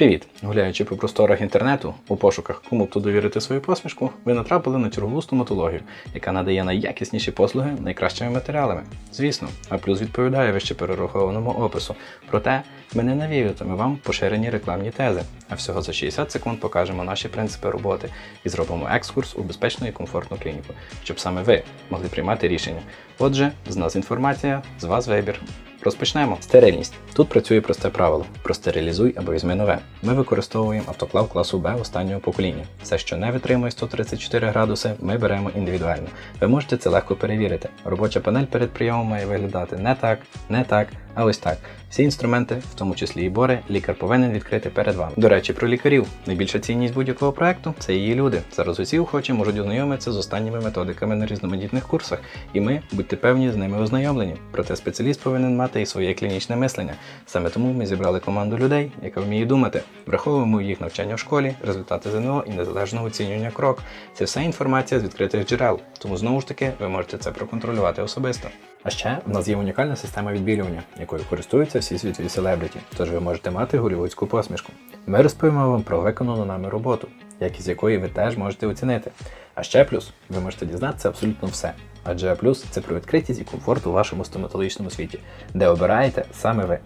Привіт! Гуляючи по просторах інтернету у пошуках, кому б тут довірити свою посмішку, ви натрапили на чергову стоматологію, яка надає найякісніші послуги найкращими матеріалами. Звісно, а плюс відповідає вище перерахованому опису. Проте ми не навіюватиме вам поширені рекламні тези, а всього за 60 секунд покажемо наші принципи роботи і зробимо екскурс у безпечну і комфортну клініку, щоб саме ви могли приймати рішення. Отже, з нас інформація, з вас вибір. Розпочнемо. Стерильність. Тут працює просте правило: простерилізуй або візьми нове. Ми використовуємо автоклав класу Б останнього покоління. Все, що не витримує 134 градуси, ми беремо індивідуально. Ви можете це легко перевірити. Робоча панель перед прийомом має виглядати не так, не так, а ось так. Всі інструменти, в тому числі і бори, лікар повинен відкрити перед вами. До речі, про лікарів. Найбільша цінність будь-якого проекту це її люди. Зараз усі охочі можуть ознайомитися з останніми методиками на різноманітних курсах, і ми, будьте певні, з ними ознайомлені. Проте спеціаліст повинен мати і своє клінічне мислення. Саме тому ми зібрали команду людей, яка вміє думати. Враховуємо їх навчання в школі, результати ЗНО і незалежне оцінювання крок. Це все інформація з відкритих джерел. Тому знову ж таки ви можете це проконтролювати особисто. А ще в нас є унікальна система відбілювання, якою користуються всі світові селебриті, тож ви можете мати голівудську посмішку. Ми розповімо вам про виконану нами роботу, якість якої ви теж можете оцінити. А ще плюс, ви можете дізнатися абсолютно все. Адже плюс це про відкритість і комфорт у вашому стоматологічному світі, де обираєте саме ви.